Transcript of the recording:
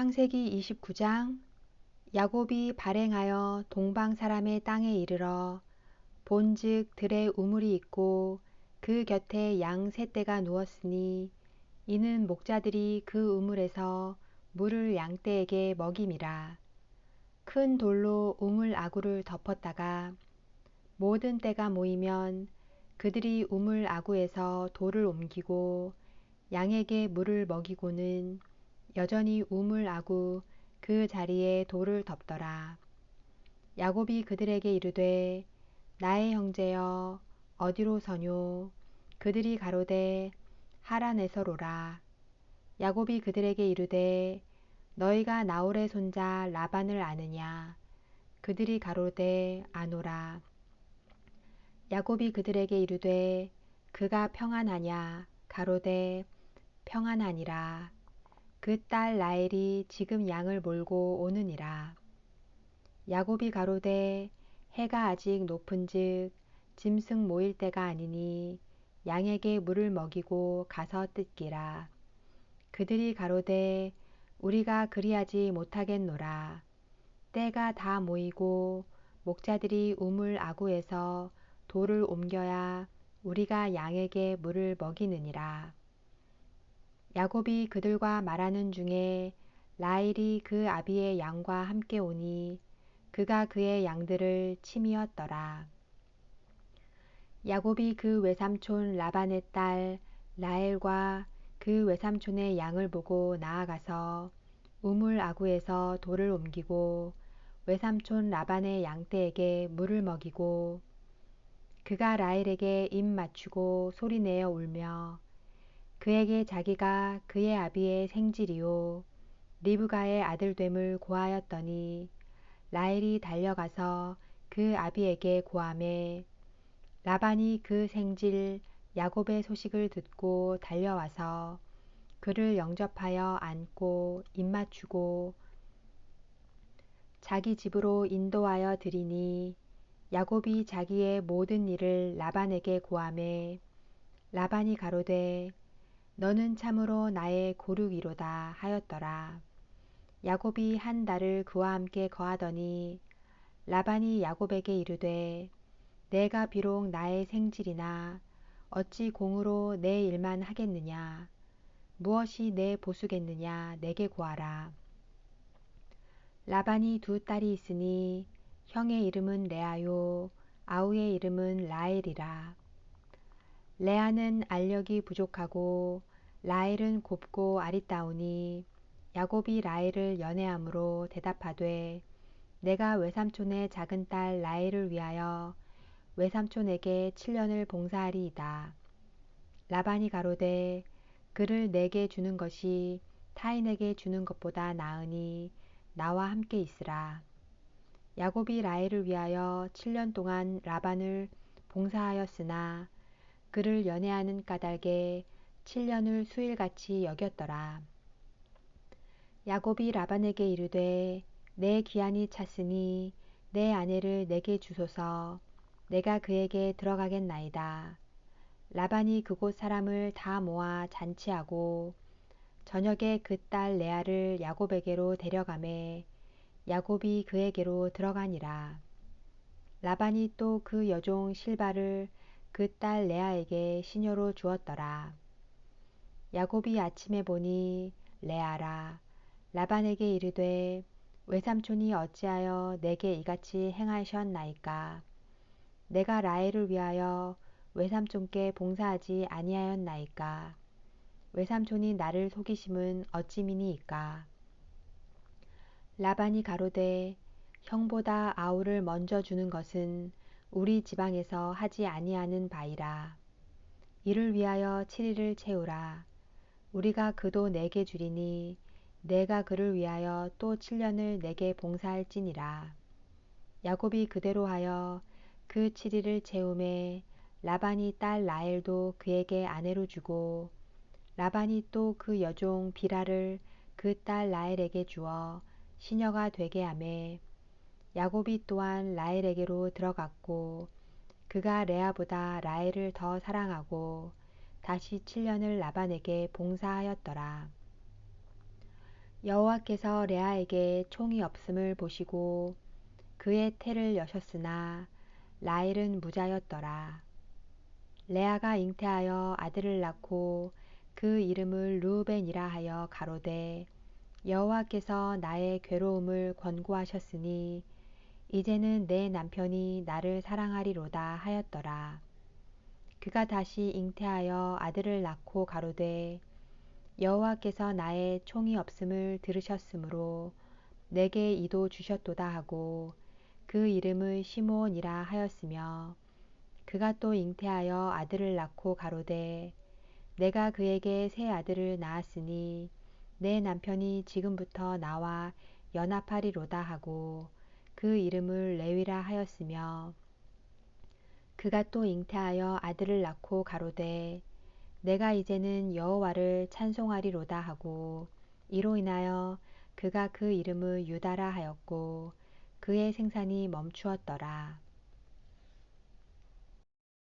창세기 29장 야곱이 발행하여 동방 사람의 땅에 이르러 본즉 들에 우물이 있고 그 곁에 양 세 떼가 누웠으니 이는 목자들이 그 우물에서 물을 양 떼에게 먹임이라. 큰 돌로 우물 아구를 덮었다가 모든 때가 모이면 그들이 우물 아구에서 돌을 옮기고 양에게 물을 먹이고는 여전히 우물 아구 그 자리에 돌을 덮더라. 야곱이 그들에게 이르되 나의 형제여 어디로 서뇨 그들이 가로되 하란에서로라. 야곱이 그들에게 이르되 너희가 나홀의 손자 라반을 아느냐 그들이 가로되 아노라. 야곱이 그들에게 이르되 그가 평안하냐 가로되 평안하니라. 그 딸 라헬이 지금 양을 몰고 오느니라. 야곱이 가로되 해가 아직 높은즉 짐승 모일 때가 아니니 양에게 물을 먹이고 가서 뜯기라. 그들이 가로되 우리가 그리하지 못하겠노라. 때가 다 모이고 목자들이 우물 아구에서 돌을 옮겨야 우리가 양에게 물을 먹이느니라. 야곱이 그들과 말하는 중에 라일이 그 아비의 양과 함께 오니 그가 그의 양들을 치미었더라. 야곱이 그 외삼촌 라반의 딸 라헬과 그 외삼촌의 양을 보고 나아가서 우물 아구에서 돌을 옮기고 외삼촌 라반의 양떼에게 물을 먹이고 그가 라헬에게 입 맞추고 소리내어 울며 그에게 자기가 그의 아비의 생질이요. 리브가의 아들됨을 고하였더니 라헬이 달려가서 그 아비에게 고함해 라반이 그 생질 야곱의 소식을 듣고 달려와서 그를 영접하여 안고 입맞추고 자기 집으로 인도하여 드리니 야곱이 자기의 모든 일을 라반에게 고함해 라반이 가로되 너는 참으로 나의 고륙이로다 하였더라. 야곱이 한 달을 그와 함께 거하더니 라반이 야곱에게 이르되 내가 비록 나의 생질이나 어찌 공으로 내 일만 하겠느냐 무엇이 내 보수겠느냐 내게 구하라. 라반이 두 딸이 있으니 형의 이름은 레아요 아우의 이름은 라엘이라. 레아는 알력이 부족하고 라헬은 곱고 아리따우니 야곱이 라헬을 연애함으로 대답하되 내가 외삼촌의 작은 딸 라헬을 위하여 외삼촌에게 7년을 봉사하리이다. 라반이 가로되 그를 내게 주는 것이 타인에게 주는 것보다 나으니 나와 함께 있으라. 야곱이 라헬을 위하여 7년 동안 라반을 봉사하였으나 그를 연애하는 까닭에 7년을 수일같이 여겼더라. 야곱이 라반에게 이르되 내 기한이 찼으니 내 아내를 내게 주소서 내가 그에게 들어가겠나이다. 라반이 그곳 사람을 다 모아 잔치하고 저녁에 그 딸 레아를 야곱에게로 데려가매 야곱이 그에게로 들어가니라. 라반이 또 그 여종 실바를 그 딸 레아에게 시녀로 주었더라. 야곱이 아침에 보니 레아라 라반에게 이르되 외삼촌이 어찌하여 내게 이같이 행하셨나이까? 내가 라헬을 위하여 외삼촌께 봉사하지 아니하였나이까? 외삼촌이 나를 속이심은 어찌미니이까? 라반이 가로되 형보다 아우를 먼저 주는 것은 우리 지방에서 하지 아니하는 바이라. 이를 위하여 7일을 채우라 우리가 그도 내게 주리니 내가 그를 위하여 또 7년을 내게 봉사할지니라. 야곱이 그대로 하여 그 7일을 채움에 라반이 딸 라헬도 그에게 아내로 주고 라반이 또 그 여종 비라를 그 딸 라헬에게 주어 시녀가 되게 하매 야곱이 또한 라헬에게로 들어갔고 그가 레아보다 라헬을 더 사랑하고 다시 7년을 라반에게 봉사하였더라. 여호와께서 레아에게 총이 없음을 보시고 그의 태를 여셨으나 라헬은 무자였더라. 레아가 잉태하여 아들을 낳고 그 이름을 루벤이라 하여 가로되 여호와께서 나의 괴로움을 권고하셨으니 이제는 내 남편이 나를 사랑하리로다 하였더라. 그가 다시 잉태하여 아들을 낳고 가로되 여호와께서 나의 총이 없음을 들으셨으므로 내게 이도 주셨도다 하고 그 이름을 시므온이라 하였으며 그가 또 잉태하여 아들을 낳고 가로되 내가 그에게 새 아들을 낳았으니 내 남편이 지금부터 나와 연합하리로다 하고 그 이름을 레위라 하였으며 그가 또 잉태하여 아들을 낳고 가로되 내가 이제는 여호와를 찬송하리로다 하고 이로 인하여 그가 그 이름을 유다라 하였고 그의 생산이 멈추었더라.